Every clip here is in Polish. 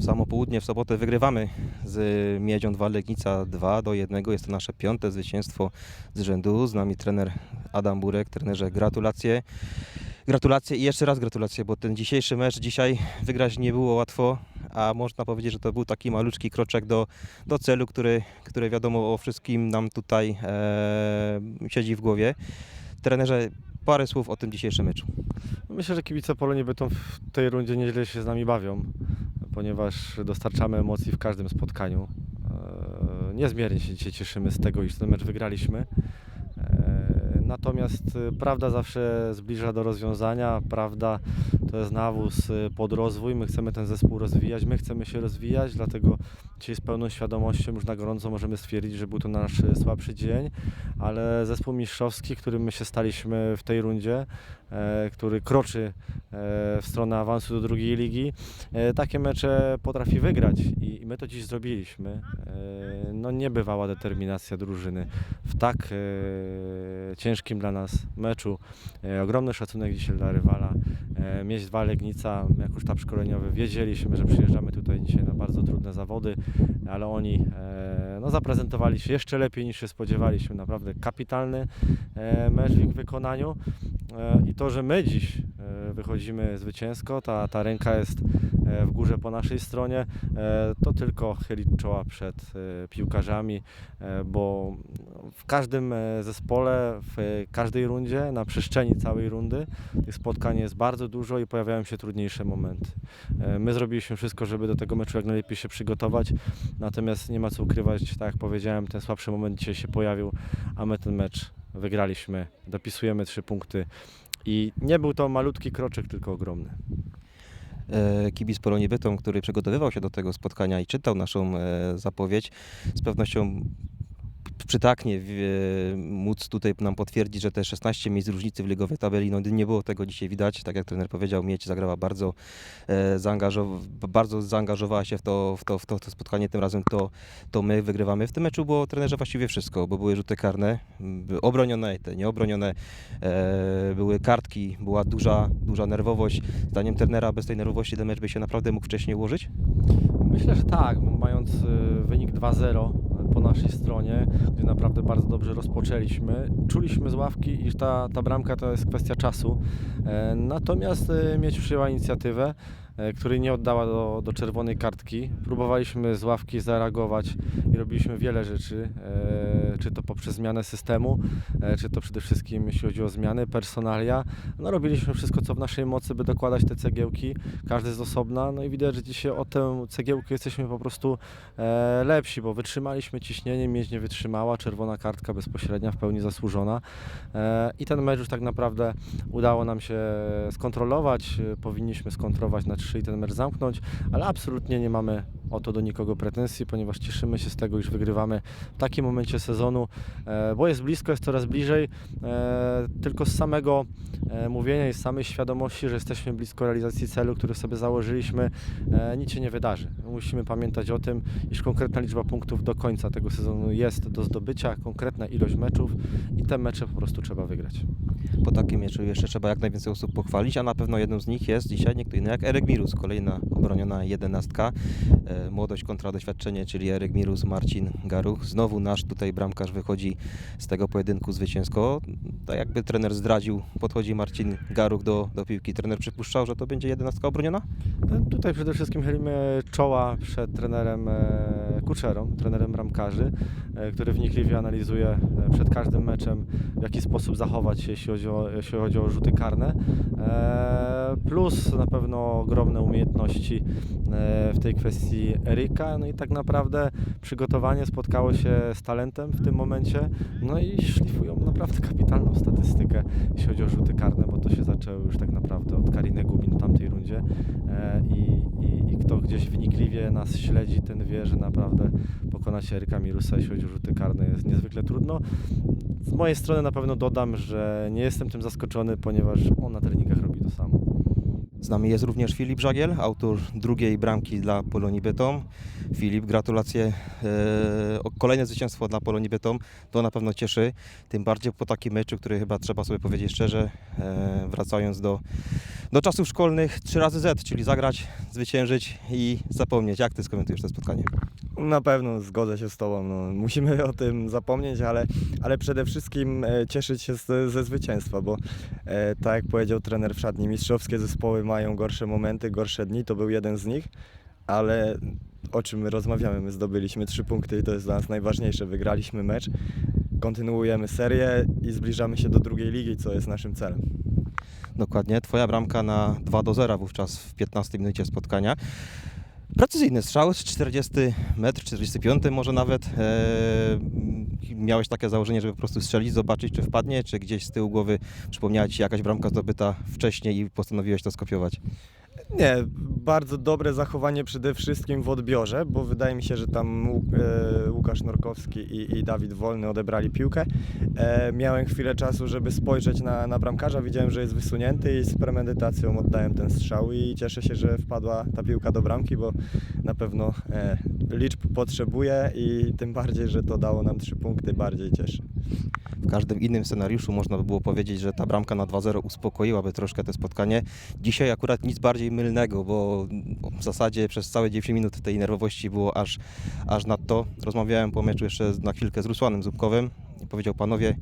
Samo południe w sobotę wygrywamy z Miedzią 2 Legnica 2 do 1. Jest to nasze piąte zwycięstwo z rzędu. Z nami trener Adam Burek. Trenerze, gratulacje. Gratulacje i jeszcze raz gratulacje, bo ten dzisiejszy mecz dzisiaj wygrać nie było łatwo, a można powiedzieć, że to był taki maluczki kroczek do, do celu, który, który wiadomo o wszystkim nam tutaj e, siedzi w głowie. Trenerze, parę słów o tym dzisiejszym meczu. Myślę, że kibice Polonii Bytom w tej rundzie nieźle się z nami bawią, ponieważ dostarczamy emocji w każdym spotkaniu. E, Niezmiernie się dzisiaj cieszymy z tego, iż ten mecz wygraliśmy. E, Natomiast e, prawda zawsze zbliża do rozwiązania. Prawda to jest nawóz pod rozwój. My chcemy ten zespół rozwijać, my chcemy się rozwijać, dlatego dzisiaj z pełną świadomością już na gorąco możemy stwierdzić, że był to nasz słabszy dzień, ale zespół mistrzowski, którym my się staliśmy w tej rundzie, e, który kroczy e, w stronę awansu do drugiej ligi, e, takie mecze potrafi wygrać i, my to dziś zrobiliśmy. No niebywała determinacja drużyny w tak ciężkim dla nas meczu. Ogromny szacunek dzisiaj dla rywala. E, Mieść dwa Legnica, jako sztab szkoleniowy wiedzieliśmy, że przyjeżdżamy tutaj dzisiaj na bardzo trudne zawody, ale oni e, no, zaprezentowali się jeszcze lepiej niż się spodziewaliśmy. Naprawdę kapitalny e, mecz w ich wykonaniu. I to, że my dziś wychodzimy zwycięsko, ta, ta ręka jest w górze po naszej stronie, e, to tylko chylić czoła przed e, piłkarzami, e, bo w każdym e, zespole, w każdej rundzie, na przestrzeni całej rundy, tych spotkań jest bardzo dużo i pojawiają się trudniejsze momenty. E, My zrobiliśmy wszystko, żeby do tego meczu jak najlepiej się przygotować, natomiast nie ma co ukrywać, tak jak powiedziałem, ten słabszy moment dzisiaj się pojawił, a my ten mecz wygraliśmy, dopisujemy trzy punkty i nie był to malutki kroczek, tylko ogromny. E, kibic Polonii Bytom, który przygotowywał się do tego spotkania i czytał naszą e, zapowiedź, z pewnością przytaknie w- móc tutaj nam potwierdzić, że te 16 miejsc różnicy w ligowej tabeli, no nie było tego dzisiaj widać, tak jak trener powiedział, Miedź zagrała bardzo, e, zaangażow- bardzo zaangażowała się w to, w, to, w, to, w to spotkanie, tym razem to, to my wygrywamy. W tym meczu było trenerze właściwie wszystko, bo były rzuty karne, obronione i te nieobronione, e, były kartki, była duża, duża nerwowość. Zdaniem trenera bez tej nerwowości ten mecz by się naprawdę mógł wcześniej ułożyć? Myślę, że tak, mając y, wynik 2-0 po naszej stronie, gdzie naprawdę bardzo dobrze rozpoczęliśmy, czuliśmy z ławki, iż ta, ta bramka to jest kwestia czasu. E, Natomiast y, mieć przyjęła inicjatywę, e, której nie oddała do, do czerwonej kartki. Próbowaliśmy z ławki zareagować i robiliśmy wiele rzeczy, e, czy to poprzez zmianę systemu, e, czy to przede wszystkim jeśli chodzi o zmiany, personalia. No, robiliśmy wszystko, co w naszej mocy, by dokładać te cegiełki, każdy z osobna. No i widać, że dzisiaj o tę cegiełkę jesteśmy po prostu lepsi, bo wytrzymaliśmy ciśnienie, miedź nie wytrzymała, czerwona kartka bezpośrednia, w pełni zasłużona. I ten mecz już tak naprawdę udało nam się skontrolować. Powinniśmy skontrolować na i ten mecz zamknąć, ale absolutnie nie mamy o to do nikogo pretensji, ponieważ cieszymy się z tego, iż wygrywamy w takim momencie sezonu, e, bo jest blisko, jest coraz bliżej. E, Tylko z samego e, mówienia i z samej świadomości, że jesteśmy blisko realizacji celu, który sobie założyliśmy, nic się nie wydarzy. Musimy pamiętać o tym, iż konkretna liczba punktów do końca tego sezonu jest do zdobycia, konkretna ilość meczów i te mecze po prostu trzeba wygrać. Po takim meczu jeszcze trzeba jak najwięcej osób pochwalić, a na pewno jedną z nich jest dzisiaj nie kto inny jak Erek Mirus, kolejna obroniona jedenastka. Młodość kontra doświadczenie, czyli Erek Mirus, Marcin Garuch. Znowu nasz tutaj bramkarz wychodzi z tego pojedynku zwycięsko. Tak jakby trener zdradził, podchodzi Marcin Garuch do, do piłki. Trener przypuszczał, że to będzie jedenastka obroniona? No, Tutaj przede wszystkim chylimy czoła przed trenerem e, Kuczerą, trenerem bramkarzy, e, który wnikliwie analizuje e, przed każdym meczem, w jaki sposób zachować się, jeśli chodzi o, jeśli chodzi o rzuty karne. Plus na pewno ogromne umiejętności w tej kwestii Eryka. No i tak naprawdę przygotowanie spotkało się z talentem w tym momencie. No i szlifują naprawdę kapitalną statystykę, jeśli chodzi o rzuty karne, bo to się zaczęło już tak naprawdę od Kariny Gubin w tamtej rundzie. E, I, i, I kto gdzieś wnikliwie nas śledzi, ten wie, że naprawdę pokonać Eryka Mirusa, jeśli chodzi o rzuty karne, jest niezwykle trudno. Z mojej strony na pewno dodam, że nie jestem tym zaskoczony, ponieważ on na treningach robi to samo. Z nami jest również Filip Żagiel, autor drugiej bramki dla Polonii Bytom. Filip, gratulacje. E, kolejne zwycięstwo dla Polonii Bytom. To na pewno cieszy. Tym bardziej po takim meczu, który chyba trzeba sobie powiedzieć szczerze, e, wracając do, Do czasów szkolnych 3 razy Z, czyli zagrać, zwyciężyć i zapomnieć. Jak ty skomentujesz to spotkanie? Na pewno zgodzę się z Tobą. No, musimy o tym zapomnieć, ale, ale przede wszystkim e, cieszyć się z, ze zwycięstwa, bo tak jak powiedział trener w szatni, mistrzowskie zespoły mają gorsze momenty, gorsze dni, to był jeden z nich, ale o czym my rozmawiamy? My zdobyliśmy trzy punkty i to jest dla nas najważniejsze. Wygraliśmy mecz, kontynuujemy serię i zbliżamy się do drugiej ligi, co jest naszym celem. Dokładnie. Twoja bramka na 2 do 0 wówczas w 15 minucie spotkania. Precyzyjny strzał z 40 metr, 45 może nawet. Eee, miałeś takie założenie, żeby po prostu strzelić, zobaczyć czy wpadnie, czy gdzieś z tyłu głowy przypomniała Ci jakaś bramka zdobyta wcześniej i postanowiłeś to skopiować? Nie, bardzo dobre zachowanie przede wszystkim w odbiorze, bo wydaje mi się, że tam e, Łukasz Norkowski i, i Dawid Wolny odebrali piłkę. E, miałem chwilę czasu, żeby spojrzeć na, na bramkarza, widziałem, że jest wysunięty i z premedytacją oddałem ten strzał i cieszę się, że wpadła ta piłka do bramki, bo na pewno e, liczb potrzebuje i tym bardziej, że to dało nam trzy punkty, bardziej cieszy. W każdym innym scenariuszu można by było powiedzieć, że ta bramka na 2-0 uspokoiłaby troszkę to spotkanie. Dzisiaj akurat nic bardziej mylnego, bo w zasadzie przez całe 10 minut tej nerwowości było aż, aż nadto. Rozmawiałem po meczu jeszcze na chwilkę z Rusłanem Zubkowym i powiedział panowie,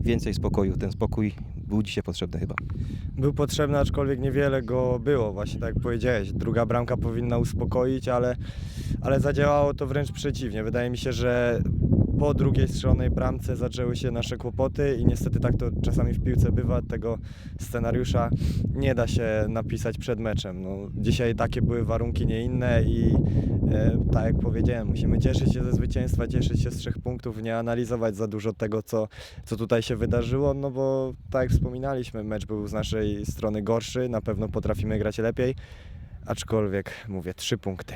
więcej spokoju. Ten spokój był dzisiaj potrzebny chyba. Był potrzebny, aczkolwiek niewiele go było, właśnie tak jak powiedziałeś. Druga bramka powinna uspokoić, ale, ale zadziałało to wręcz przeciwnie. Wydaje mi się, że po drugiej strzelonej bramce zaczęły się nasze kłopoty i niestety tak to czasami w piłce bywa. Tego scenariusza nie da się napisać przed meczem. No, dzisiaj takie były warunki, nie inne i e, tak jak powiedziałem, musimy cieszyć się ze zwycięstwa, cieszyć się z trzech punktów, nie analizować za dużo tego, co, co tutaj się wydarzyło, no bo tak jak wspominaliśmy, mecz był z naszej strony gorszy, na pewno potrafimy grać lepiej, aczkolwiek mówię, trzy punkty.